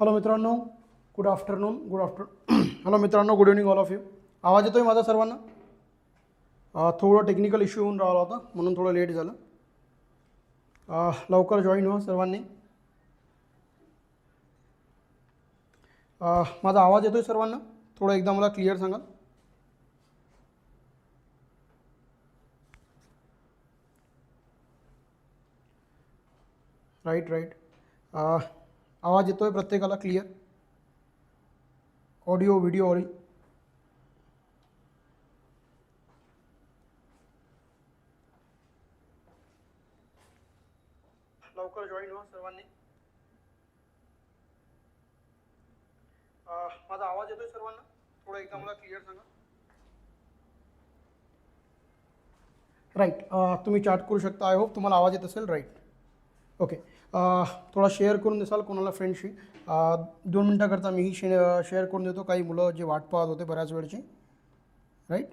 Hello मित्रांनो good afternoon good afternoon hello मित्रांनो good evening all of you आवाज येतो आहे माझा सर्वांना? थोडं टेक्निकल इश्यू होऊन राहिला होता म्हणून थोडं लेट झालं. लवकर जॉईन व्हा सर्वांनी. माझा आवाज येतो आहे सर्वांना? थोडं एकदा मला क्लिअर सांगा. राईट राईट आवाज येतो आहे प्रत्येकाला क्लिअर ऑडिओ व्हिडिओ ऑडिओ लवकर जॉईन व्हा सर्वांनी. अं, माझा आवाज येतोय सर्वांना? थोडं एकदा मला क्लिअर सांगा. राईट तुम्ही चॅट करू शकता. आय होप तुम्हाला आवाज येत असेल. राईट ओके थोडा शेअर करून देसाल कोणाला फ्रेंडशी दोन मिनटाकरता मीही शे शेअर करून देतो. काही मुलं जे वाट पाहत होते बऱ्याच वेळची. राईट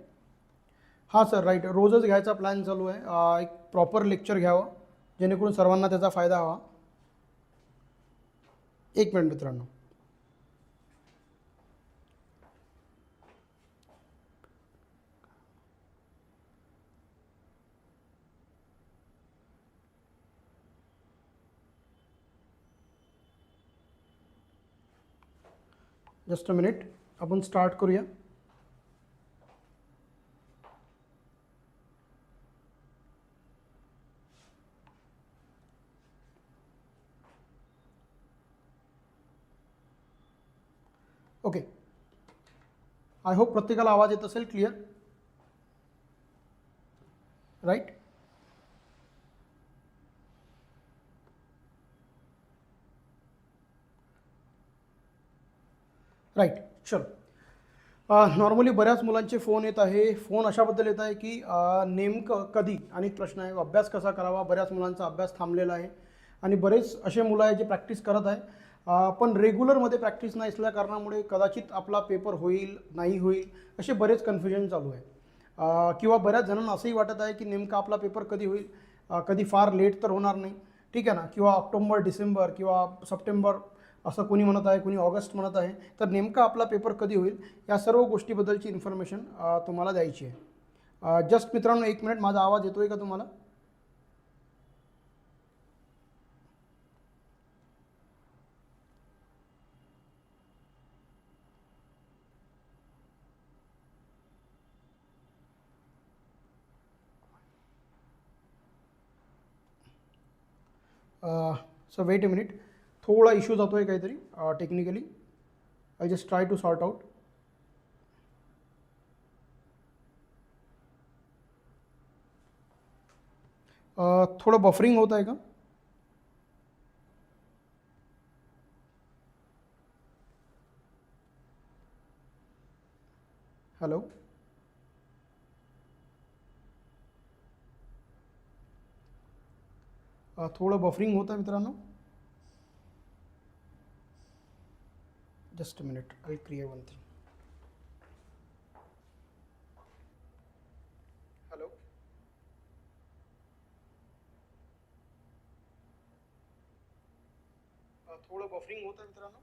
हां सर राईट रोजच घ्यायचा प्लॅन चालू आहे. एक प्रॉपर लेक्चर घ्यावं. जेणेकरून सर्वांना त्याचा फायदा हवा. एक मिनिट मित्रांनो. जस्ट अ मिनिट आपण स्टार्ट करूया। ओके आय होप प्रत्येकाला आवाज़ येत असेल क्लिअर राईट राईट चलो नॉर्मली बऱ्याच मुलांचे फोन येत आहे. फोन अशाबद्दल येत आहे की uh, नेमकं कधी आणि प्रश्न आहे अभ्यास कसा करावा? बऱ्याच मुलांचा अभ्यास थांबलेला आहे. आणि बरेच असे मुलं आहे जे प्रॅक्टिस करत आहे. Uh, पण रेग्युलरमध्ये प्रॅक्टिस नाही असल्या कारणामुळे कदाचित आपला पेपर होईल नाही होईल असे बरेच कन्फ्युजन चालू आहे. Uh, किंवा बऱ्याच जणांना असंही वाटत आहे की नेमका आपला पेपर कधी होईल कधी फार लेट तर होणार नाही. ठीक आहे ना? किंवा ऑक्टोंबर डिसेंबर किंवा सप्टेंबर असं कोणी म्हणत आहे कोणी ऑगस्ट म्हणत आहे तर नेमका आपला पेपर कधी होईल या सर्व गोष्टीबद्दलची इन्फॉर्मेशन तुम्हाला द्यायची आहे. जस्ट मित्रांनो एक मिनिट माझा आवाज येतो आहे का तुम्हाला? सो वेट अ मिनिट थोडा इश्यू जातो आहे काहीतरी technically I just try to sort out थोडं बफरिंग होत आहे का हॅलो थोडं बफरिंग होतं आहे मित्रांनो. Just a minute i'll create one thing. Hello? अ, थोडं बफरिंग होतं मित्रांनो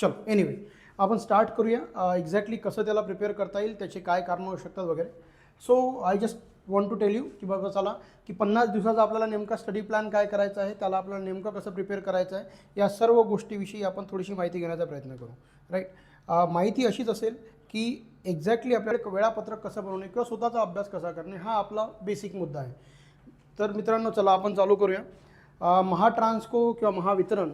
चलो एनिवे आपण स्टार्ट करूया. एक्झॅक्टली कसं त्याला प्रिपेअर करता येईल त्याचे काय कारणं होऊ शकतात वगैरे. So I just want to tell you की बघा चला की पन्नास दिवसाचा आपल्याला नेमका स्टडी प्लॅन काय करायचा आहे त्याला आपल्याला नेमकं कसं प्रिपेअर करायचं आहे या सर्व गोष्टीविषयी आपण थोडीशी माहिती घेण्याचा प्रयत्न करू राईट माहिती अशीच असेल की एक्झॅक्टली आपल्याला वेळापत्रक कसं बनवणे किंवा स्वतःचा अभ्यास कसा करणे हा आपला बेसिक मुद्दा आहे. तर मित्रांनो चला आपण चालू करूया. महाट्रान्सको किंवा महावितरण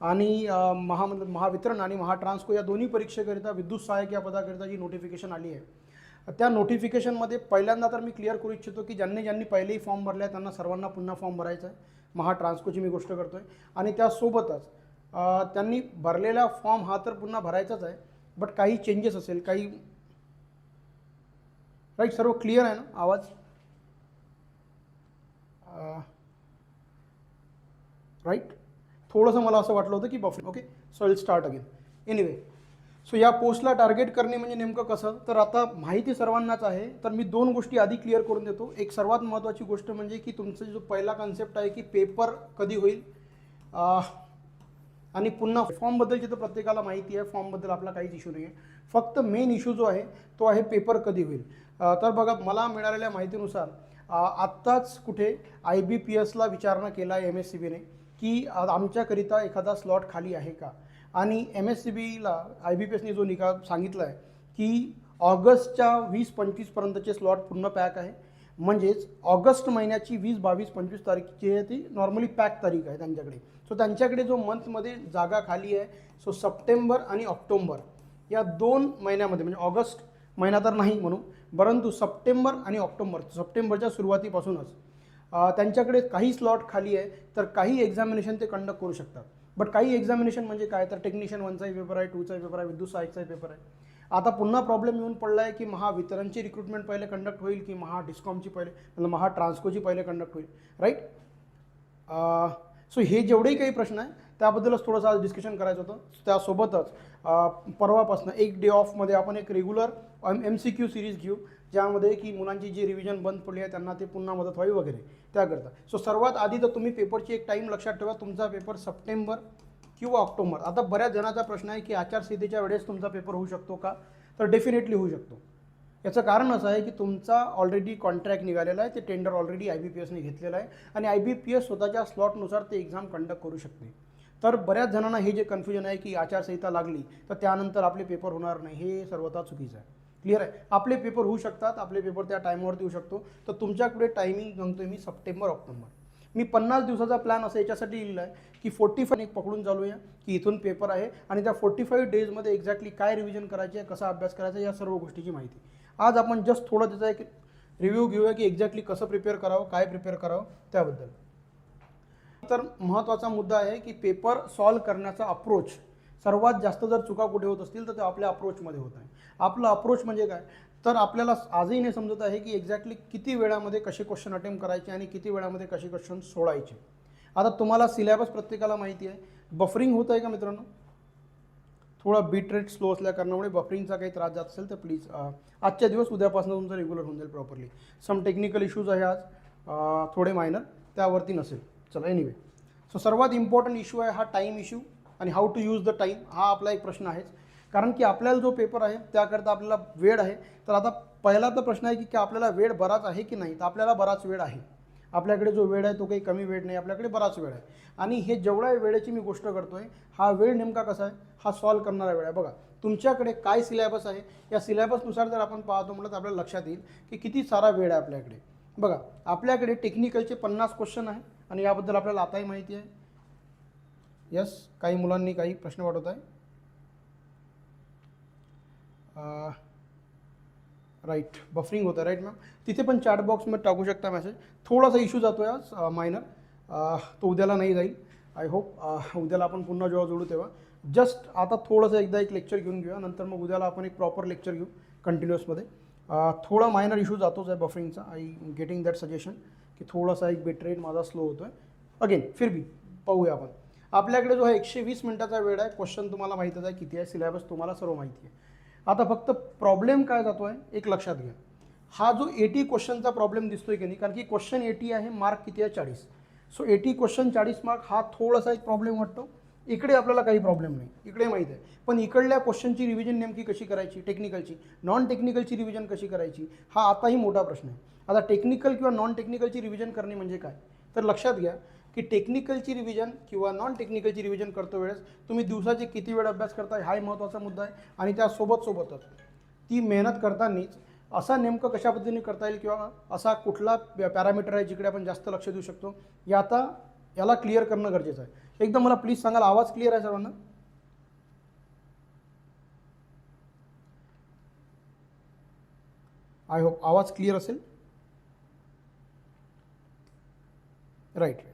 आणि महा महावितरण आणि महाट्रान्सको या दोन्ही परीक्षेकरिता विद्युत सहाय्यक या पदाकरिता जी नोटिफिकेशन आली आहे त्या नोटिफिकेशनमध्ये पहिल्यांदा तर मी क्लिअर करू इच्छितो की ज्यांनी ज्यांनी पहिलेही फॉर्म भरले आहे त्यांना सर्वांना पुन्हा फॉर्म भरायचा आहे. महाट्रान्सकोची मी गोष्ट करतो आहे आणि त्यासोबतच त्यांनी भरलेला फॉर्म हा तर पुन्हा भरायचाच आहे बट काही चेंजेस असेल काही राईट सर्व क्लिअर आहे ना? आवाज? राईट थोडंसं मला असं वाटलं होतं की Buffett okay so will start again anyway so या पोस्टला टार्गेट करणे म्हणजे नेमकं कसं? तर आता माहिती सर्वांनाच आहे. तर मी दोन गोष्टी आधी क्लिअर करून देतो. एक सर्वात महत्त्वाची गोष्ट म्हणजे की तुमचा जो पहिला कन्सेप्ट आहे की पेपर कधी होईल? आणि पुन्हा फॉर्मबद्दलची तर प्रत्येकाला माहिती आहे. फॉर्मबद्दल आपला काहीच इशू नाही आहे फक्त मेन इश्यू जो आहे तो आहे पेपर कधी होईल? तर बघा मला मिळालेल्या माहितीनुसार आत्ताच कुठे आय बी पी एसला विचारणा केला आहे एम एस सी बीने की आमच्याकरिता एखादा स्लॉट खाली आहे का? आणि एम एस सी बीला आय बी पी एसने जो निकाल सांगितला आहे की ऑगस्टच्या वीस पंचवीसपर्यंतचे स्लॉट पूर्ण पॅक आहे. म्हणजेच ऑगस्ट महिन्याची वीस बावीस पंचवीस तारीखची आहे ती नॉर्मली पॅक तारीख आहे त्यांच्याकडे. सो त्यांच्याकडे जो मंथमध्ये जागा खाली आहे सो सप्टेंबर आणि ऑक्टोंबर या दोन महिन्यामध्ये म्हणजे ऑगस्ट महिना तर नाही म्हणू परंतु सप्टेंबर आणि ऑक्टोंबर सप्टेंबरच्या सुरुवातीपासूनच त्यांच्याकडे काही स्लॉट खाली आहे तर काही एक्झामिनेशन ते कंडक्ट करू शकतात. बट काही एक्झामिनेशन म्हणजे काय? तर टेक्निशियन वनचाही पेपर आहे टूचाही पेपर आहे विद्युत सहायकचाही पेपर आहे. आता पुन्हा प्रॉब्लेम येऊन पडला आहे की महावितरणची रिक्रुटमेंट पहिले कंडक्ट होईल की महा डिस्कॉमची पहिले म्हणजे महा ट्रान्सकोची पहिले कंडक्ट होईल राईट सो हे जेवढेही काही प्रश्न आहे त्याबद्दलच थोडंसं आज डिस्कशन करायचं होतं. त्यासोबतच परवापासून एक डे ऑफमध्ये आपण एक regular M C Q series घेऊ. ज्यामध्ये की मुलांची जी रिव्हिजन बंद पडली आहे त्यांना ते पुन्हा मदत व्हावी वगैरे. त्याकरता. सो सर्वात आधी तर तुम्ही पेपरची एक टाईम लक्षात ठेवा. तुमचा पेपर सप्टेंबर किंवा ऑक्टोबर. आता बऱ्याच जणांचा प्रश्न आहे की आचारसंहितेच्या वेळेस तुमचा पेपर होऊ शकतो का? तर डेफिनेटली होऊ शकतो. याचं कारण असं आहे की तुमचा ऑलरेडी कॉन्ट्रॅक्ट निघालेला आहे. ते tender already I B P एसने घेतलेलं आहे. आणि आय बी पी एस स्वतःच्या स्लॉटनुसार ते एक्झाम कंडक्ट करू शकते. तर बऱ्याच जणांना हे जे कन्फ्युजन आहे की आचारसंहिता लागली तर त्यानंतर आपले पेपर होणार नाही. हे सर्वथा चुकीचं आहे. क्लिअर आहे. आपले पेपर होऊ शकतात आपले पेपर त्या टाईमवरती देऊ शकतो. तर तुमच्याकडे टायमिंग सांगतोय मी सप्टेंबर ऑक्टोबर. मी पन्नास दिवसाचा प्लॅन असं याच्यासाठी लिहिला आहे की फोर्टी एक पकडून चालूया की इथून पेपर आहे आणि त्या फोर्टी फाईव्ह डेजमध्ये एक्झॅक्टली काय रिव्हिजन करायचे आहे कसा अभ्यास करायचा आहे या सर्व गोष्टीची माहिती. आज आपण जस्ट थोडं त्याचा एक रिव्ह्यू घेऊया की एक्झॅक्टली कसं प्रिपेअर करावं काय प्रिपेअर करावं त्याबद्दल. तर महत्त्वाचा मुद्दा आहे की पेपर सॉल्व करण्याचा अप्रोच सर्वात जास्त जर चुका कुठे होत असतील तर ते आपल्या अप्रोचमध्ये होत आहे. आपलं अप्रोच म्हणजे काय? तर आपल्याला आजही नाही समजत आहे की एक्झॅक्टली किती वेळामध्ये कसे क्वेश्चन अटेम्प्ट करायचे आणि किती वेळामध्ये कसे क्वेश्चन सोडायचे. आता तुम्हाला सिलेबस प्रत्येकाला माहिती आहे. बफरिंग होत आहे का मित्रांनो? थोडा बीट रेट स्लो असल्या कारणामुळे बफरिंगचा काही त्रास जात असेल तर प्लीज आजच्या दिवस उद्यापासून तुमचं रेग्युलर होऊन जाईल प्रॉपरली सम टेक्निकल इश्यूज आहे आज. थोडे मायनर त्यावरती नसेल. चला एनिवे सो सर्वात इम्पॉर्टंट इश्यू आहे हा टाईम इश्यू आणि how to use the time हा आपला एक प्रश्न आहेच. कारण की आपल्याला जो पेपर आहे त्याकरता आपल्याला वेळ आहे. तर आता पहिला तर प्रश्न आहे की की आपल्याला वेळ बराच आहे की नाही? तर आपल्याला बराच वेळ आहे. आपल्याकडे जो वेळ आहे तो काही कमी वेळ नाही. आपल्याकडे बराच वेळ आहे. आणि हे जेवढ्या वेळेची मी गोष्ट करतो आहे हा वेळ नेमका कसा आहे? हा सॉल्व करणारा वेळ आहे. बघा तुमच्याकडे काय सिलेबस आहे? या सिलेबसनुसार जर आपण पाहतो म्हटलं तर आपल्याला लक्षात येईल की किती सारा वेळ आहे आपल्याकडे. बघा आपल्याकडे टेक्निकलचे पन्नास क्वेश्चन आहे. आणि याबद्दल आपल्याला आताही माहिती आहे. यस काही मुलांनी काही प्रश्न वाटत आहे? राईट बफरिंग होतं राईट मॅम तिथे पण चॅट बॉक्समध्ये टाकू शकता मेसेज थोडासा इश्यू जातो आहे आज मायनर तो उद्याला नाही जाईल. आय होप उद्याला आपण पुन्हा जेव्हा जोडू तेव्हा. जस्ट आता थोडंसं एकदा एक लेक्चर घेऊन घेऊया. नंतर मग उद्याला आपण एक प्रॉपर लेक्चर घेऊ कंटिन्युअसमध्ये थोडा मायनर इश्यू जातोच आहे बफरिंगचा आय गेटिंग दॅट सजेशन की थोडासा एक बेट रेट माझा स्लो होतो आहे अगेन फिर बी पाहूया आपण. आपल्याकडे जो आहे एकशे वीस मिनटाचा वेळ आहे. क्वेश्चन तुम्हाला माहीतच आहे किती आहे सिलेबस तुम्हाला सर्व माहिती आहे. आता फक्त प्रॉब्लेम काय जातो आहे एक लक्षात घ्या. हा जो एटी क्वेश्चनचा प्रॉब्लेम दिसतोय की नाही कारण की क्वेश्चन एटी आहे मार्क किती आहे? चाळीस. सो एटी क्वेश्चन चाळीस मार्क हा थोडासा एक प्रॉब्लेम वाटतो. इकडे आपल्याला काही प्रॉब्लेम नाही. इकडे माहीत आहे. पण इकडल्या क्वेश्चनची रिव्हिजन नेमकी कशी करायची? टेक्निकलची नॉन टेक्निकलची रिव्हिजन कशी करायची? हा आताही मोठा प्रश्न आहे. आता टेक्निकल किंवा नॉन टेक्निकलची रिव्हिजन करणे म्हणजे काय? तर लक्षात घ्या की टेक्निकलची रिव्हिजन किंवा नॉन टेक्निकलची रिव्हिजन करतो वेळेस तुम्ही दिवसाचे किती वेळ अभ्यास करताय हाही महत्त्वाचा मुद्दा आहे आणि त्यासोबत सोबतच ती मेहनत करतानाच असा नेमकं कशा पद्धतीने करता येईल किंवा असा कुठला पॅरामीटर आहे जिकडे आपण जास्त लक्ष देऊ शकतो या आता याला क्लिअर करणं गरजेचं आहे. एकदम मला प्लीज सांगाल आवाज क्लिअर आहे सर्वांना? आय होप आवाज क्लिअर असेल. राईट राईट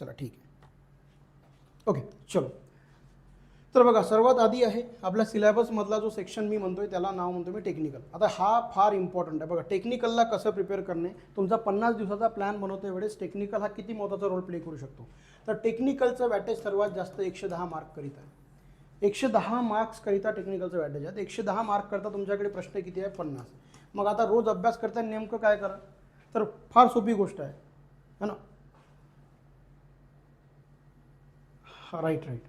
चला ठीक आहे. ओके चलो. तर बघा सर्वात आधी आहे आपल्या सिलेबसमधला जो सेक्शन मी म्हणतोय त्याला नाव म्हणतो मी टेक्निकल आता हा फार इम्पॉर्टंट आहे. बघा टेक्निकलला कसं प्रिपेअर करणे तुमचा पन्नास दिवसाचा प्लॅन बनवतो वेळेस टेक्निकल हा किती महत्त्वाचा रोल प्ले करू शकतो. तर टेक्निकलचं वॅटेज सर्वात जास्त एकशे दहा मार्क करीत. आहे एकशे दहा मार्क्सकरिता टेक्निकलचं वॅटेज आहे. एकशे दहा मार्क करता तुमच्याकडे प्रश्न किती आहे? पन्नास. मग आता रोज अभ्यास करताना नेमकं काय करा? तर फार सोपी गोष्ट आहे. है ना हा राईट राईट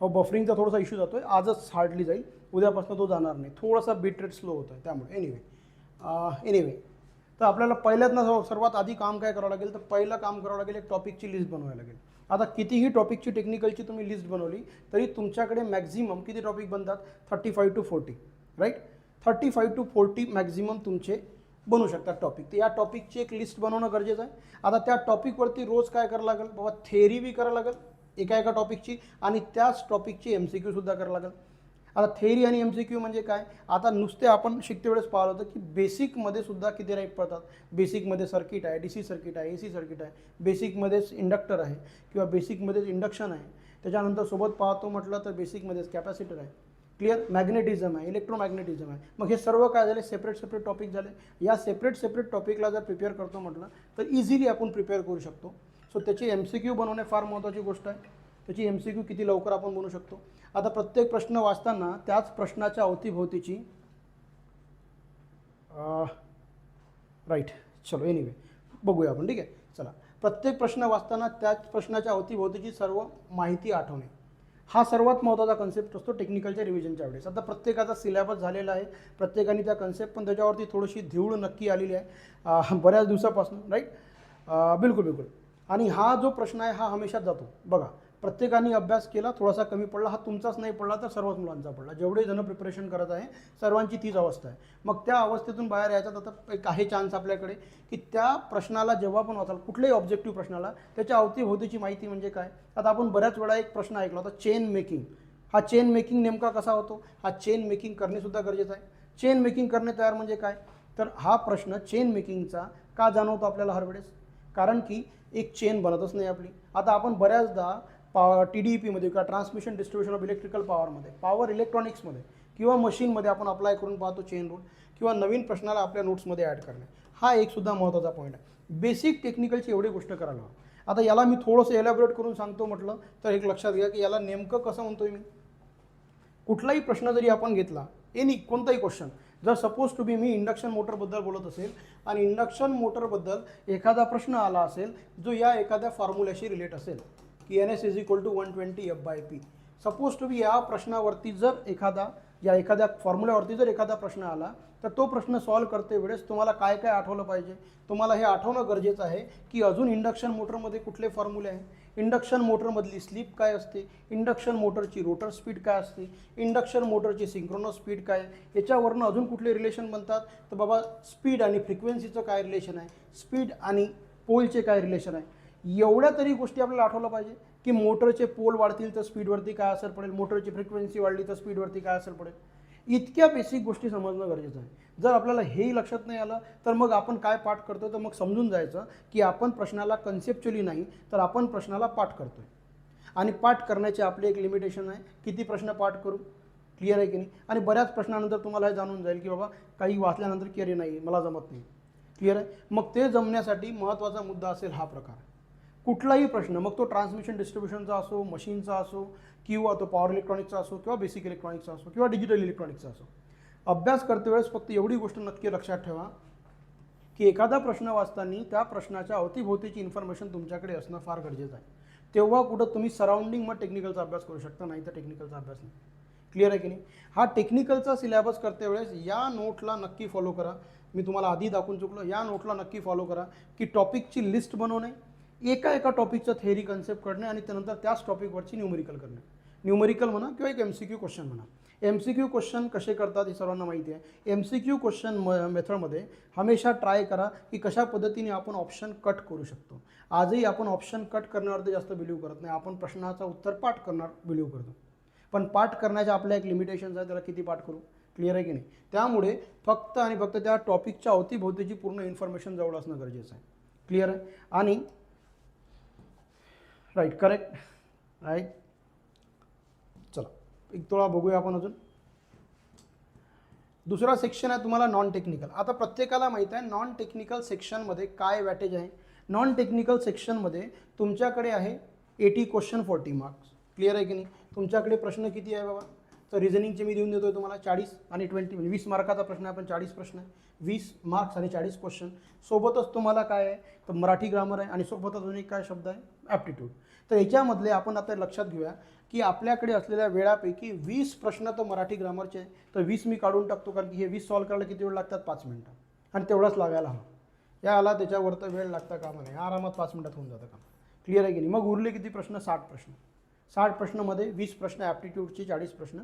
हो बफरिंगचा थोडासा इश्यू जातो आहे आजच हार्डली जाईल. उद्यापासून तो जाणार नाही. थोडासा बीट रेट स्लो होतो आहे त्यामुळे एनिवे एनिवे तर आपल्याला पहिल्यातनं सर्वात आधी काम काय करावं लागेल? तर पहिलं काम करावं लागेल एक टॉपिकची लिस्ट बनवायला लागेल. आता कितीही टॉपिकची टेक्निकलची तुम्ही लिस्ट बनवली तरी तुमच्याकडे मॅक्झिमम किती टॉपिक बनतात? Thirty five to forty right thirty five to forty maximum तुमचे बनू शकतात टॉपिक तर या टॉपिकची एक लिस्ट बनवणं गरजेचं आहे. आता त्या टॉपिकवरती रोज काय करावं लागेल? बाबा थेअरी बी करावं लागेल. एका एका टॉपिकची आणि त्याच टॉपिकची एम सी क्यूसुद्धा करावं लागेल. आता थेरी आणि एम सी क्यू म्हणजे काय? आता नुसते आपण शिकते वेळेस पाहिलं होतं की बेसिकमध्ये सुद्धा किती राईट पडतात? बेसिकमध्ये सर्किट आहे डी सी सर्किट आहे ए सी सर्किट आहे. बेसिकमध्येच इंडक्टर आहे किंवा बेसिकमध्येच इंडक्शन आहे. त्याच्यानंतर सोबत पाहतो म्हटलं तर बेसिकमध्येच कॅपॅसिटर आहे. क्लिअर मॅग्नेटिझम आहे इलेक्ट्रोमॅग्नेटिझम आहे. मग हे सर्व काय झाले? सेपरेट सेपरेट टॉपिक झाले. या सेपरेट सेपरेट टॉपिकला जर प्रिपेअर करतो म्हटलं तर इझिली आपण प्रिपेअर करू शकतो. सो त्याची एम सी क्यू बनवणे फार महत्त्वाची गोष्ट आहे. त्याची एम सी क्यू किती लवकर आपण बनवू शकतो? आता प्रत्येक प्रश्न वाचताना त्याच प्रश्नाच्या अवतीभोवतीची राईट चलो एनिवे बघूया आपण ठीक आहे? चला. प्रत्येक प्रश्न वाचताना त्याच प्रश्नाच्या अवतीभोवतीची सर्व माहिती आठवणे. हा सर्वात महत्त्वाचा कन्सेप्ट असतो टेक्निकलच्या रिव्हिजनच्या वेळेस. आता प्रत्येकाचा सिलेबस झालेला आहे. प्रत्येकाने त्या कन्सेप्ट पण त्याच्यावरती थोडीशी धीवळ नक्की आलेली आहे. बऱ्याच दिवसापासून राईट बिलकुल बिलकुल. आणि हा जो प्रश्न आहे हा हमेशाच जातो. बघा प्रत्येकाने अभ्यास केला थोडासा कमी पडला हा तुमचाच नाही पडला तर सर्वच मुलांचा पडला. जेवढे जण प्रिपरेशन करत आहे सर्वांची तीच अवस्था आहे. मग त्या अवस्थेतून बाहेर यायचा तर एक आहे चान्स आपल्याकडे की त्या प्रश्नाला जेव्हा पण वाचाल कुठल्याही ऑब्जेक्टिव्ह प्रश्नाला त्याच्या अवतीभोवतीची माहिती म्हणजे काय? आता आपण बऱ्याच वेळा एक प्रश्न ऐकला होता चेन मेकिंग हा चेन मेकिंग नेमका कसा होतो? हा चेन मेकिंग करणेसुद्धा गरजेचं आहे. चेन मेकिंग करणे तयार म्हणजे काय? तर हा प्रश्न चेन मेकिंगचा का जाणवतो आपल्याला हर वेळेस कारण की एक चेन बनतच नाही आपली. आता आपण बऱ्याचदा पा टी डी ई पीमध्ये किंवा ट्रान्समिशन डिस्ट्रीब्युशन ऑफ इलेक्ट्रिकल पॉवरमध्ये पॉवर इलेक्ट्रॉनिक्समध्ये किंवा मशीनमध्ये आपण अप्लाय करून पाहतो चेन रूल किंवा नवीन प्रश्नाला आपल्या नोट्समध्ये ॲड करणे. हा एक सुद्धा महत्त्वाचा पॉईंट आहे. बेसिक टेक्निकलची एवढी गोष्ट करायला हवं. आता याला मी थोडंसं एलॅबरेट करून सांगतो म्हटलं तर एक लक्षात घ्या की याला नेमकं कसं म्हणतोय मी? कुठलाही प्रश्न जरी आपण घेतला एनी कोणताही क्वेश्चन जर सपोज टू बी मी इंडक्शन मोटरबद्दल बोलत असेल आणि इंडक्शन मोटरबद्दल एखादा प्रश्न आला असेल जो या एखाद्या फॉर्म्युल्याशी रिलेट असेल की N S is equal to one twenty F by P suppose to be या प्रश्नावरती जर एखादा या एखाद्या फॉर्म्युल्यावरती जर एखादा प्रश्न आला तर तो प्रश्न सॉल्व करते वेळेस तुम्हाला काय काय आठवलं पाहिजे? तुम्हाला हे आठवणं गरजेचं आहे की अजून इंडक्शन मोटरमध्ये कुठले फॉर्म्युले आहे? इंडक्शन मोटरमधली स्लिप काय असते? इंडक्शन मोटरची रोटर स्पीड काय असते? इंडक्शन मोटरची सिंक्रोनस स्पीड काय? आहे? याच्यावरनं अजून कुठले रिलेशन बनतात? तर बाबा स्पीड आणि फ्रिक्वेन्सीचं काय रिलेशन आहे? स्पीड आणि पोलचे काय रिलेशन आहे? एवढ्या तरी गोष्टी आपल्याला आठवलं पाहिजे. की मोटरचे पोल वाढतील तर स्पीडवरती काय असर पडेल? मोटरची फ्रिक्वेन्सी वाढली तर स्पीडवरती काय असर पडेल? इतक्या बेसिक गोष्टी समजणं गरजेचं आहे. जर आपल्याला हेही लक्षात नाही आलं तर मग आपण काय पाठ करतो तर मग समजून जायचं की आपण प्रश्नाला कन्सेप्च्युअली नाही तर आपण प्रश्नाला पाठ करतोय. आणि पाठ करण्याचे आपले एक लिमिटेशन आहे. किती प्रश्न पाठ करू? क्लिअर आहे की नाही? आणि बऱ्याच प्रश्नानंतर तुम्हाला हे जाणून जाईल की बाबा काही वाचल्यानंतर क्लिअर नाही मला जमत नाही. क्लिअर आहे? मग ते जमण्यासाठी महत्त्वाचा मुद्दा असेल हा प्रकार. कुठलाही प्रश्न मग तो ट्रान्समिशन डिस्ट्रीब्युशनचा असो मशीनचा असो किंवा तो पॉवर इलेक्ट्रॉनिक्सचा असो किंवा बेसिक इलेक्ट्रॉनिक्सचा असो किंवा डिजिटल इलेक्ट्रॉनिक्सचा असो. अभ्यास करते वेळेस फक्त एवढी गोष्ट नक्की लक्षात ठेवा की एखादा प्रश्न वाचताना त्या प्रश्नाच्या अवतीभोवतीची इन्फॉर्मेशन तुमच्याकडे असणं फार गरजेचं आहे. तेव्हा कुठं तुम्ही सराउंडिंग मग टेक्निकलचा अभ्यास करू शकता नाही तर टेक्निकलचा अभ्यास नाही. क्लिअर आहे की नाही? हा टेक्निकलचा सिलेबस करते वेळेस या नोटला नक्की फॉलो करा. मी तुम्हाला आधी दाखवून चुकलो या नोटला नक्की फॉलो करा की टॉपिकची लिस्ट बनवणे एका एका टॉपिकचं थेअरी कन्सेप्ट करणे आणि त्यानंतर त्याच टॉपिकवरची न्यूमरिकल करणे. न्यूमरिकल म्हणा किंवा एक एम सी क्यू क्वेश्चन म्हणा. एम सी क्यू क्वेश्चन कसे करतात हे सर्वांना माहिती आहे. एम सी क्यू क्वेश्चन म मेथडमध्ये हमेशा ट्राय करा की कशा पद्धतीने आपण ऑप्शन कट करू शकतो. आजही आपण ऑप्शन कट करण्यावरती जास्त बिलीव्ह करत नाही. आपण प्रश्नाचा उत्तर पाठ करणार बिलीव्ह करतो. पण पाठ करण्याच्या आपल्या एक लिमिटेशन्स आहे त्याला किती पाठ करू? क्लिअर आहे की नाही? त्यामुळे फक्त आणि फक्त त्या टॉपिकच्या अवतीभोवतीची पूर्ण इन्फॉर्मेशन जवळ असणं गरजेचं आहे. क्लिअर आहे? आणि राईट करेक्ट राईट चला एक थोडा बघूया आपण अजून. दुसरा सेक्शन आहे तुम्हाला नॉन टेक्निकल आता प्रत्येकाला माहीत आहे नॉन टेक्निकल सेक्शनमध्ये काय वॅटेज आहे? नॉन टेक्निकल सेक्शनमध्ये तुमच्याकडे आहे eighty question forty marks clear आहे की नाही? तुमच्याकडे प्रश्न किती आहे बाबा? तर रिझनिंगचे मी देऊन देतोय तुम्हाला. चाळीस आणि ट्वेंटी म्हणजे वीस मार्काचा प्रश्न आहे पण चाळीस प्रश्न आहे. वीस मार्क्स आणि चाळीस क्वेश्चन सोबतच तुम्हाला काय आहे तर मराठी ग्रामर आहे आणि सोबतच अजून एक काय शब्द आहे ॲप्टिट्यूड तर याच्यामधले आपण आता लक्षात घेऊया की आपल्याकडे असलेल्या वेळापैकी वीस प्रश्न तर मराठी ग्रामरचे आहे तर वीस मी काढून टाकतो कारण की हे वीस सॉल्व करायला किती वेळ लागतात? पाच मिनटं. आणि तेवढाच लागायला हवं. याला त्याच्यावर तर वेळ लागता कामा नाही आरामात पाच मिनटात होऊन जातं काम. क्लिअर आहे की नाही? मग उरले किती प्रश्न? साठ प्रश्न. साठ प्रश्नामध्ये वीस प्रश्न ॲप्टिट्यूडचे चाळीस प्रश्न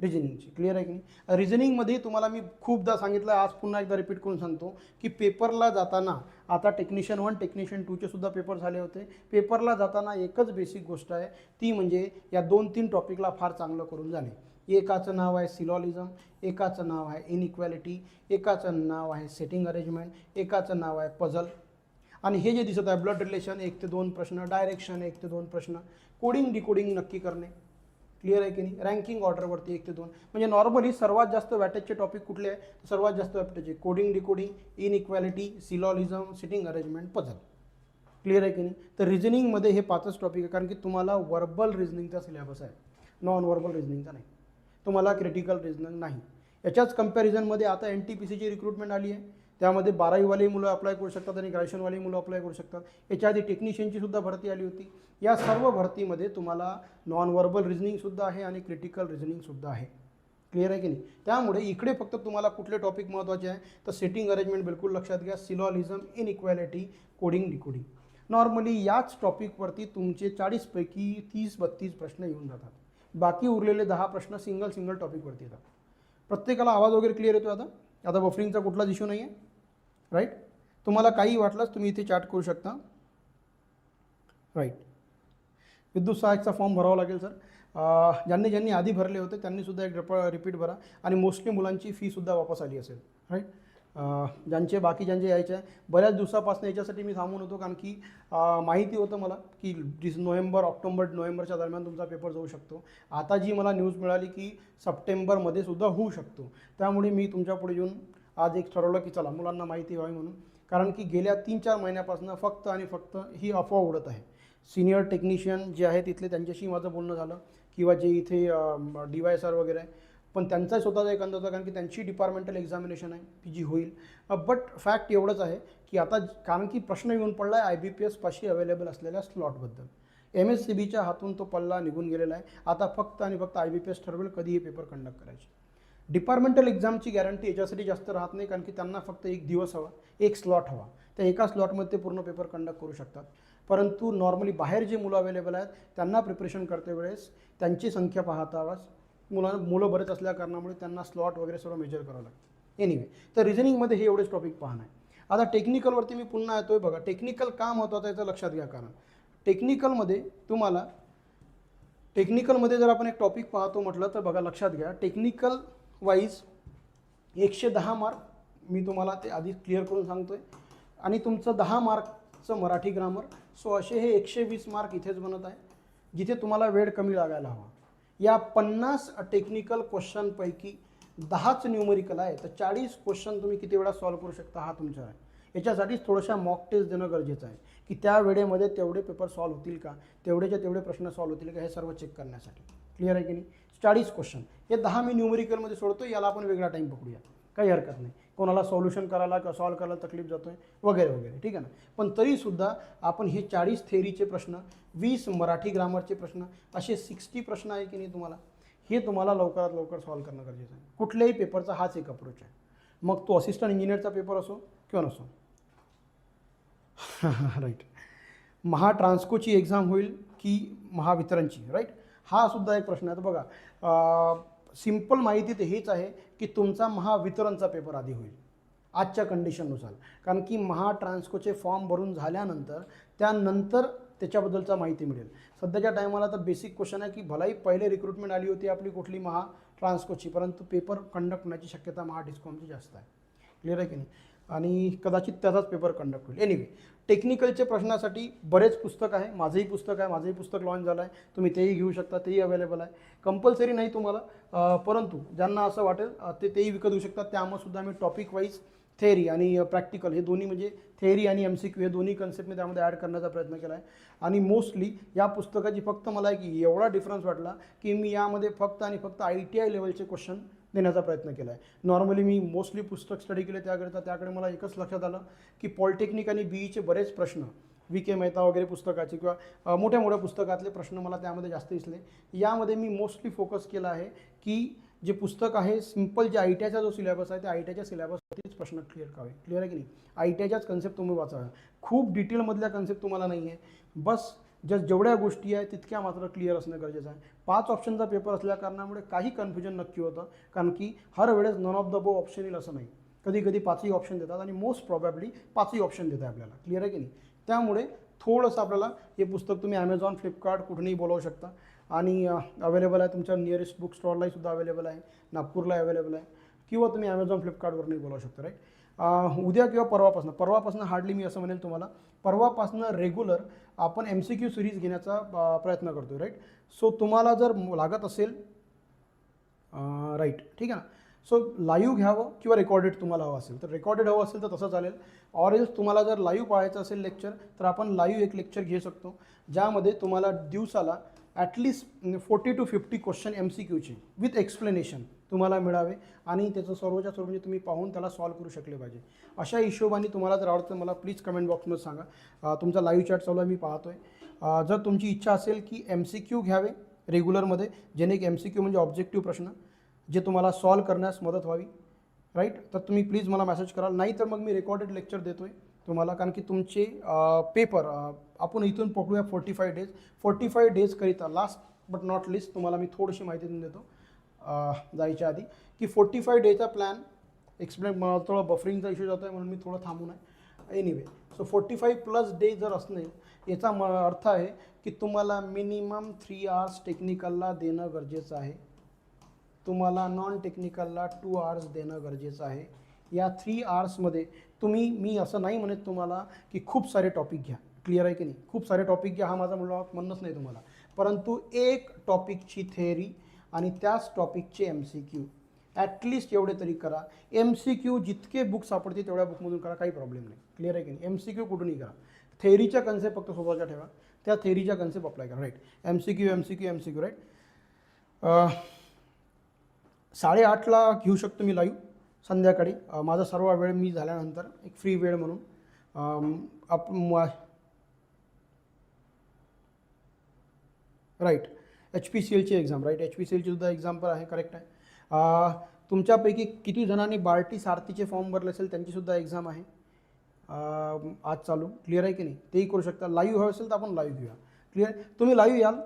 रिजनिंगचे क्लिअर आहे की नाही? रिजनिंगमध्ये तुम्हाला मी खूपदा सांगितलं आज पुन्हा एकदा रिपीट करून सांगतो की पेपरला जाताना आता टेक्निशियन वन टेक्निशियन टूचे सुद्धा पेपर झाले होते. पेपरला जाताना एकच बेसिक गोष्ट आहे ती म्हणजे या दोन तीन टॉपिकला फार चांगलं करून जाणे. एकाचं नाव आहे सिलॉलिझम एकाचं नाव आहे इनइक्वॅलिटी एकाचं नाव आहे सेटिंग अरेंजमेंट एकाचं नाव आहे पझल आणि हे जे दिसत आहे ब्लड रिलेशन एक ते दोन प्रश्न डायरेक्शन एक ते दोन प्रश्न कोडिंग डिकोडिंग नक्की करणे. क्लिअर आहे की नाही? रँकिंग ऑर्डरवरती एक ते दोन. म्हणजे नॉर्मली सर्वात जास्त वॅटेजचे टॉपिक कुठले आहे? सर्वात जास्त वॅटेजचे coding decoding inequality syllogism sitting arrangement puzzle clear आहे की नाही? तर रिझनिंगमध्ये हे पाचच टॉपिक आहे कारण की तुम्हाला वर्बल रिझनिंगचा सिलेबस आहे. नॉन वर्बल रिझनिंगचा नाही. तुम्हाला क्रिटिकल रिझनिंग नाही. याच्याच कम्पॅरिझनमध्ये आता एन टी पी सीची रिक्रुटमेंट आली आहे. त्यामध्ये बारावीवाली मुलं अप्लाय करू शकतात आणि ग्रॅज्युएशनवाली मुलं अप्लाय करू शकतात. याच्या आधी टेक्निशियनची सुद्धा भरती आली होती. या सर्व भरतीमध्ये तुम्हाला नॉन वर्बल रिझनिंगसुद्धा आहे आणि क्रिटिकल रिझनिंगसुद्धा आहे. क्लिअर आहे की नाही? त्यामुळे इकडे फक्त तुम्हाला कुठले टॉपिक महत्त्वाचे आहे तर सेटिंग अरेंजमेंट बिलकुल लक्षात घ्या. Syllogism inequality coding decoding normally याच टॉपिकवरती तुमचे चाळीसपैकी तीस बत्तीस प्रश्न येऊन जातात. बाकी उरलेले दहा प्रश्न सिंगल सिंगल टॉपिकवरती येतात. प्रत्येकाला आवाज वगैरे क्लिअर येतो आता? आता बफरिंगचा कुठलाच इश्यू नाही आहे राईट तुम्हाला काही वाटलंच तुम्ही इथे चॅट करू शकता. राईट विद्युत सहायकचा फॉर्म भरावा लागेल सर ज्यांनी ज्यांनी आधी भरले होते त्यांनीसुद्धा एक रिप रिपीट भरा. आणि मोस्टली मुलांची फीसुद्धा वापस आली असेल. राईट ज्यांचे बाकी ज्यांचे यायचे आहे बऱ्याच दिवसापासून याच्यासाठी मी थांबून होतो. कारण की माहिती होतं मला की डिस नोव्हेंबर ऑक्टोबर नोव्हेंबरच्या दरम्यान तुमचा पेपर जाऊ शकतो. आता जी मला न्यूज मिळाली की सप्टेंबरमध्ये सुद्धा होऊ शकतो. त्यामुळे मी तुमच्यापुढे येऊन आज एक ठरवलं की चला मुलांना माहिती व्हावी म्हणून. कारण की गेल्या तीन चार महिन्यापासून फक्त आणि फक्त ही अफवा उडत आहे. सिनियर टेक्निशियन जे आहे तिथले त्यांच्याशी माझं बोलणं झालं. किंवा जे इथे डी वाय एस आर वगैरे आहे पण त्यांचा स्वतःचा एक अंदाज होता कारण की त्यांची डिपार्टमेंटल एक्झामिनेशन आहे ती जी होईल. बट फॅक्ट एवढंच आहे की आता कारण की प्रश्न येऊन पडला आहे आय बी पी एस पाशी अवेलेबल असलेल्या स्लॉटबद्दल एम एस सी बीच्या हातून तो पल्ला निघून गेलेला आहे. आता फक्त आणि फक्त आय बी पी एस ठरवेल कधी हे पेपर कंडक्ट करायचे डिपार्टमेंटल एक्झामची गॅरंटी याच्यासाठी जास्त राहत नाही कारण की त्यांना फक्त एक दिवस हवा एक स्लॉट हवा. त्या एका स्लॉटमध्ये ते पूर्ण पेपर कंडक्ट करू शकतात. परंतु नॉर्मली बाहेर जे मुलं अवेलेबल आहेत त्यांना प्रिपरेशन करते वेळेस त्यांची संख्या पाहताच मुला मुलं बरेच असल्या कारणामुळे त्यांना स्लॉट वगैरे सर्व मेजर करावं लागतं. एनिवे तर रिझनिंगमध्ये हे एवढेच टॉपिक पाहणं आहे. आता टेक्निकलवरती मी पुन्हा येतोय. बघा टेक्निकल का महत्त्वाचं याचं लक्षात घ्या कारण. टेक्निकलमध्ये तुम्हाला टेक्निकलमध्ये जर आपण एक टॉपिक पाहतो म्हटलं तर बघा लक्षात घ्या. टेक्निकल वाईज एकशे दहा मार्क मी तुम्हाला ते आधी क्लिअर करून सांगतोय. आणि तुमचं दहा मार्कचं मराठी ग्रामर सो असे हे एकशे वीस मार्क इथेच बनत आहे जिथे तुम्हाला वेळ कमी लागायला हवा. या पन्नास टेक्निकल क्वेश्चनपैकी दहाच न्यूमरिकल आहे. तर चाळीस क्वेश्चन तुम्ही किती वेळा सॉल्व्ह करू शकता हा तुमचा आहे. याच्यासाठीच थोड्याशा मॉक टेस्ट देणं गरजेचं आहे. की त्या वेळेमध्ये तेवढे पेपर सॉल्व्ह होतील का? तेवढेच्या तेवढे प्रश्न सॉल्व्ह होतील का? हे सर्व चेक करण्यासाठी. क्लिअर आहे की नाही? चाळीस क्वेश्चन हे दहा मी न्यूमरिकलमध्ये सोडतो याला आपण वेगळा टाईम पकडूया. काही हरकत नाही. कोणाला सॉल्युशन करायला किंवा सॉल्व्ह करायला तकलीफ जातो आहे वगैरे वगैरे. ठीक आहे ना? पण तरीसुद्धा आपण हे चाळीस थेरीचे प्रश्न वीस मराठी ग्रामरचे प्रश्न असे सिक्स्टी प्रश्न आहे की नाही तुम्हाला? हे तुम्हाला लवकरात लवकर सॉल्व्ह करणं गरजेचं आहे. कुठल्याही पेपरचा हाच एक अप्रोच आहे. मग तो असिस्टंट इंजिनियरचा पेपर असो किंवा नसो. राईट महाट्रान्स्कोची एक्झाम होईल की महावितरणची? राईट हा सुद्धा एक प्रश्न आहे. तर बघा सिंपल माहिती तर हेच आहे की तुमचा महावितरणचा पेपर आधी होईल आजच्या कंडिशननुसार कारण की महाट्रान्सकोचे फॉर्म भरून झाल्यानंतर त्यानंतर त्याच्याबद्दलचा माहिती मिळेल. सध्याच्या टायमाला तर बेसिक क्वेश्चन आहे की भलाही पहिले रिक्रुटमेंट आली होती आपली कुठली महा ट्रान्सकोची परंतु पेपर कंडक्ट होण्याची शक्यता महा डिस्कॉमची जास्त आहे. क्लिअर आहे की नाही? आणि कदाचित त्याचाच पेपर कंडक्ट होईल. एनिवे टेक्निकलच्या प्रश्नासाठी बरेच पुस्तक आहे. माझंही पुस्तक आहे. माझंही पुस्तक लॉन्च झालं आहे. तुम्ही तेही घेऊ शकता. तेही अवेलेबल आहे. कंपल्सरी नाही तुम्हाला. परंतु ज्यांना असं वाटेल ते तेही विकत घेऊ शकतात. त्यामुळे सुद्धा मी टॉपिक वाईज थेअरी आणि प्रॅक्टिकल हे दोन्ही म्हणजे थेअरी आणि एम सी क्यू हे दोन्ही कन्सेप्ट मी त्यामध्ये ॲड करण्याचा प्रयत्न केला आहे. आणि मोस्टली या पुस्तकाची फक्त मला एक एवढा डिफरन्स वाटला की मी यामध्ये फक्त आणि फक्त आय टी आय लेवलचे क्वेश्चन देण्याचा प्रयत्न केला आहे नॉर्मली मी मोस्टली पुस्तक स्टडी केले त्याकरिता त्याकडे मला एकच लक्षात आलं की पॉलिटेक्निक आणि बी ईचे बरेच प्रश्न व्ही के मेहता वगैरे पुस्तकाचे किंवा मोठ्या मोठ्या पुस्तकातले प्रश्न मला त्यामध्ये जास्त दिसले. यामध्ये मी मोस्टली फोकस केला आहे की जे पुस्तक आहे सिंपल जे आय टी आयचा जो सिलेबस आहे त्या आय टी आयच्या सिलेबसवरतीच प्रश्न क्लिअर करावे. क्लिअर आहे की नाही? आय टी आयच्याच कन्सेप्ट तुम्ही वाचाव्या खूप डिटेलमधल्या कन्सेप्ट तुम्हाला नाही आहे बस ज्या जेवढ्या गोष्टी आहेत तितक्या मात्र क्लिअर असणं गरजेचं आहे. पाच ऑप्शनचा पेपर असल्या कारणामुळे काही कन्फ्युजन नक्की होतं कारण की हर वेळेस none of the above option येईल असं नाही. कधी कधी पाचही ऑप्शन देतात आणि मोस्ट प्रॉबॅबली पाचही ऑप्शन देतात आपल्याला. क्लिअर आहे की नाही? त्यामुळे थोडंसं आपल्याला हे पुस्तक तुम्ही ॲमेझॉन फ्लिपकार्ट कुठूनही बोलवू शकता. आणि अवेलेबल आहे तुमच्या नियरेस्ट बुक स्टॉललाही सुद्धा अवेलेबल आहे. नागपूरला अवेलेबल आहे. किंवा तुम्ही ॲमेझॉन फ्लिपकार्टवरही बोलावू शकता राईट उद्या किंवा परवापासून परवापासून हार्डली मी असं म्हणेल तुम्हाला परवापासून रेग्युलर आपण एम सी क्यू सिरीज घेण्याचा प्रयत्न करतो राईट सो तुम्हाला जर लागत असेल राईट ठीक आहे ना? सो लाईव्ह घ्यावं किंवा रेकॉर्डेड तुम्हाला हवं असेल. तर रेकॉर्डेड हवं असेल तर तसं चालेल. ऑर एल्स तुम्हाला जर लाईव्ह पाहायचं असेल लेक्चर तर आपण लाईव्ह एक लेक्चर घेऊ शकतो ज्यामध्ये तुम्हाला दिवसाला at least forty to fifty question M C क्यूचे with explanation तुम्हाला मिळावे आणि त्याचं सर्वच्या सर्व म्हणजे तुम्ही पाहून त्याला सॉल्व करू शकले पाहिजे. अशा हिशोबाने तुम्हाला जर आवडतं मला प्लीज कमेंट बॉक्समध्ये सांगा. तुमचा लाईव्ह चॅट चालू आहे मी पाहतो आहे जर तुमची इच्छा असेल की एम सी क्यू घ्यावे रेग्युलरमध्ये जेणे एम सी क्यू म्हणजे ऑब्जेक्टिव्ह प्रश्न जे तुम्हाला सॉल्व करण्यास मदत व्हावी राईट तर तुम्ही प्लीज मला मेसेज कराल. नाही तर मग मी रेकॉर्डेड लेक्चर देतो आहे तुम्हाला कारण की तुमचे पेपर आपण इथून पकडूया forty five days forty five डेजकरिता last but not least तुम्हाला मी थोडीशी माहिती देऊन देतो. जायच्या आधी की फोर्टी फाय डेचा प्लॅन एक्सप्लेन मला थोडं बफरिंगचा इश्यू जातो आहे म्हणून मी थोडं थांबून आहे anyway so forty five plus day जर असणे याचा म अर्थ आहे की तुम्हाला मिनिमम थ्री आवर्स टेक्निकलला देणं गरजेचं आहे. तुम्हाला नॉन टेक्निकलला टू आवर्स देणं गरजेचं आहे. या थ्री आवर्समध्ये तुम्ही मी असं नाही म्हणत तुम्हाला की खूप सारे टॉपिक घ्या. क्लिअर आहे की नाही? खूप सारे टॉपिक घ्या हा माझा मुलगा म्हणणंच नाही तुम्हाला. परंतु एक टॉपिकची थेअरी आणि त्याच टॉपिकचे M C Q at least एवढे तरी करा. एम सी क्यू जितके बुक सापडतील तेवढ्या बुकमधून करा काही प्रॉब्लेम नाही. क्लिअर आहे की नाही? एम सी क्यू कुठूनही करा. थेरीच्या कन्सेप्ट फक्त स्वतःच्या ठेवा. त्या थेरीच्या कन्सेप्ट अप्लाय करा. Right M C Q M C Q M C Q right साडेआठला घेऊ शकतो मी लाईव्ह संध्याकाळी. माझा सर्व वेळ मी झाल्यानंतर एक फ्री वेळ म्हणून. आप right H P C एलची exam right H P C एलची सुद्धा एक्झाम पण आहे करेक्ट आहे. तुमच्यापैकी किती जणांनी बार्टी सारथीचे फॉर्म भरले असेल त्यांचीसुद्धा एक्झाम आहे. आज चालू. क्लिअर आहे की नाही? तेही करू शकता. लाईव्ह हवं असेल तर आपण लाईव्ह घेऊया. क्लिअर तुम्ही लाईव्ह याल.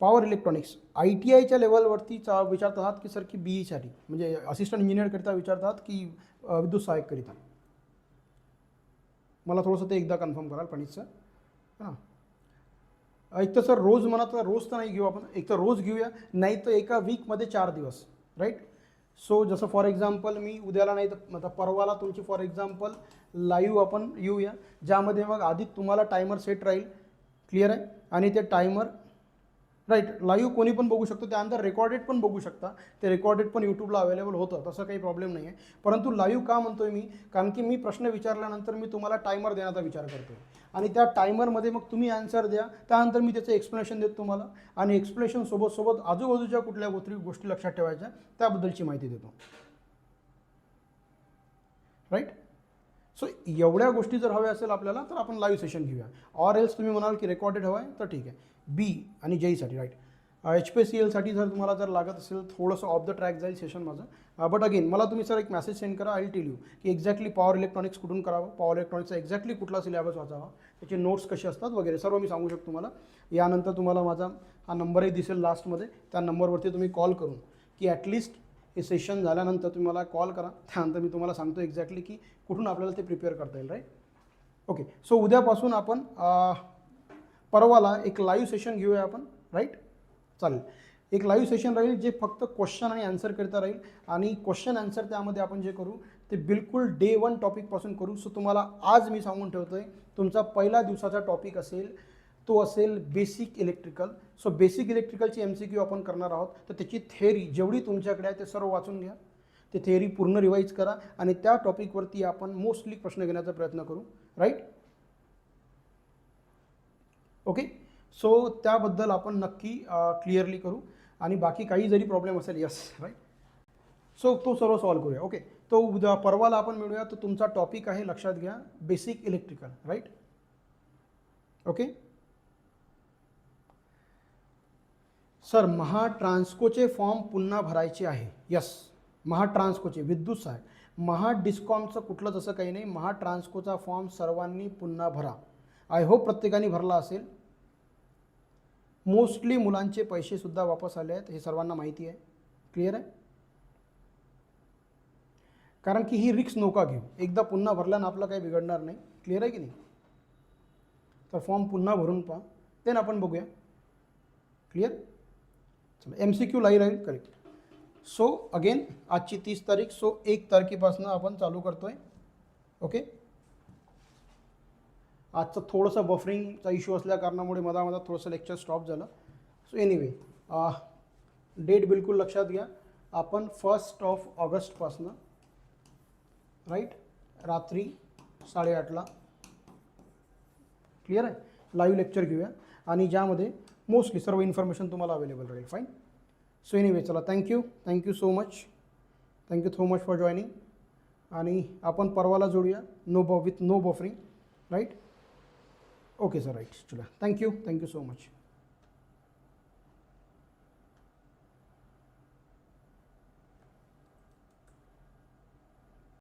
पॉवर इलेक्ट्रॉनिक्स आय टी आयच्या लेवलवरती चा विचारत आहात की सर की बी ईसाठी म्हणजे असिस्टंट इंजिनियरकरिता विचारतात की विद्युत सहाय्यककरिता मला थोडंसं ते एकदा कन्फर्म कराल प्रणितचं हां. एक तर सर रोज म्हणा तर रोज तर नाही घेऊ आपण एक तर रोज घेऊया नाही तर एका वीकमध्ये चार दिवस राईट सो जसं फॉर एक्झाम्पल मी उद्याला नाही तर आता परवाला तुमची फॉर एक्झाम्पल लाईव्ह आपण येऊया ज्यामध्ये मग आधी तुम्हाला टायमर सेट राहील क्लिअर आहे? आणि ते टायमर राईट लाईव्ह कोणी पण बघू शकतो त्यानंतर रेकॉर्डेड पण बघू शकता. ते रेकॉर्डेड पण यूट्यूबला अवेलेबल होतं तसं काही प्रॉब्लेम नाही आहे परंतु लाईव्ह का म्हणतोय मी? कारण की मी प्रश्न विचारल्यानंतर मी तुम्हाला टायमर देण्याचा विचार करतोय. आणि त्या टायमरमध्ये मग तुम्ही आन्सर द्या त्यानंतर मी त्याचं एक्सप्लेनेशन देतो तुम्हाला. आणि एक्सप्लेनेशन सोबत सोबत आजूबाजूच्या कुठल्या गोष्टी गोष्टी लक्षात ठेवायच्या त्याबद्दलची माहिती देतो. राईट सो एवढ्या गोष्टी जर हव्या असेल आपल्याला तर आपण लाईव्ह सेशन घेऊया. ऑर एल्स तुम्ही म्हणाल की रेकॉर्डेड हवं आहे तर ठीक आहे. बी आणि जेईसाठी राईट एच पी सी एलसाठी जर तुम्हाला जर लागत असेल थोडंसं ऑफ द ट्रॅक जाईल सेशन माझं. बट अगेन मला तुम्ही सर एक मेसेज सेंड करा आय टेल यू की एक्झॅक्टली पॉवर इलेक्ट्रॉनिक्स कुठून करावं पॉवर इलेक्ट्रॉनिक्सचा एक्झॅक्टली कुठला सिलेबस वाचावा त्याचे नोट्स कसे असतात वगैरे सर्व मी सांगू शकतो तुम्हाला. यानंतर तुम्हाला माझा हा नंबरही दिसेल लास्टमध्ये त्या नंबरवरती तुम्ही कॉल करून की ॲटलिस्ट हे सेशन झाल्यानंतर तुम्ही मला कॉल करा. त्यानंतर मी तुम्हाला सांगतो एक्झॅक्टली की कुठून आपल्याला ते प्रिपेअर करता येईल राईट ओके सो उद्यापासून आपण परवाला एक लाईव्ह सेशन घेऊया आपण राईट चालेल. एक लाईव्ह सेशन राहील जे फक्त क्वेश्चन आणि आन्सर करता राहील आणि क्वेश्चन आन्सर त्यामध्ये आपण जे करू ते बिलकुल डे वन टॉपिकपासून करू. सो तुम्हाला आज मी सांगून ठेवतो आहे तुमचा पहिला दिवसाचा टॉपिक असेल तो असेल बेसिक इलेक्ट्रिकल सो बेसिक इलेक्ट्रिकलची एम सी क्यू आपण करणार आहोत. तर त्याची थेअरी जेवढी तुमच्याकडे आहे ते सर्व वाचून घ्या. ते थेअरी पूर्ण रिवाईज करा आणि त्या टॉपिकवरती आपण मोस्टली प्रश्न घेण्याचा प्रयत्न करू राईट ओके? सो त्याबद्दल आपण नक्की क्लिअरली करू. आणि बाकी काही जरी प्रॉब्लेम असेल यस राईट सो तो सर्व सॉल्व करूया. ओके? तो उद्या परवाला आपण मिळूया. तर तुमचा टॉपिक आहे लक्षात घ्या. Basic electrical right okay? Sir महाट्रान्स्कोचे form पुन्हा भरायचे आहे. यस महाट्रान्स्कोचे विद्युत साहेब महा डिस्कॉमचं कुठलंच काही नाही. महाट्रान्स्कोचा फॉर्म सर्वांनी पुन्हा भरा. आय होप प्रत्येकाने भरला असेल. मोस्टली मुलांचे पैसेसुद्धा वापस आले आहेत हे सर्वांना माहिती आहे. क्लिअर आहे? कारण की ही रिक्स नोका घेऊ. एकदा पुन्हा भरल्यानं आपलं काही बिघडणार नाही. क्लिअर आहे की नाही? तर फॉर्म पुन्हा भरून पहा. देन आपण बघूया. क्लिअर चला एम सी क्यू लाई राहील करेक्ट सो अगेन आजची तीस तारीख सो एक तारखेपासून आपण चालू करतो आहे ओके आजचं थोडंसं बफरिंगचा इश्यू असल्या कारणामुळे मधामधात थोडंसं लेक्चर स्टॉप झालं. सो एनिवे डेट बिलकुल लक्षात घ्या. आपण फर्स्ट ऑफ ऑगस्टपासनं राईट रात्री साडेआठला. क्लिअर आहे? लाईव्ह लेक्चर घेऊया. आणि ज्यामध्ये मोस्टली सर्व इन्फॉर्मेशन तुम्हाला अवेलेबल राहील. फाईन सो एनिवे चला thank you thank you so much thank you so much for joining आणि आपण परवाला जोडूया. नो ब with no buffering right okay sir right चला thank you thank you so much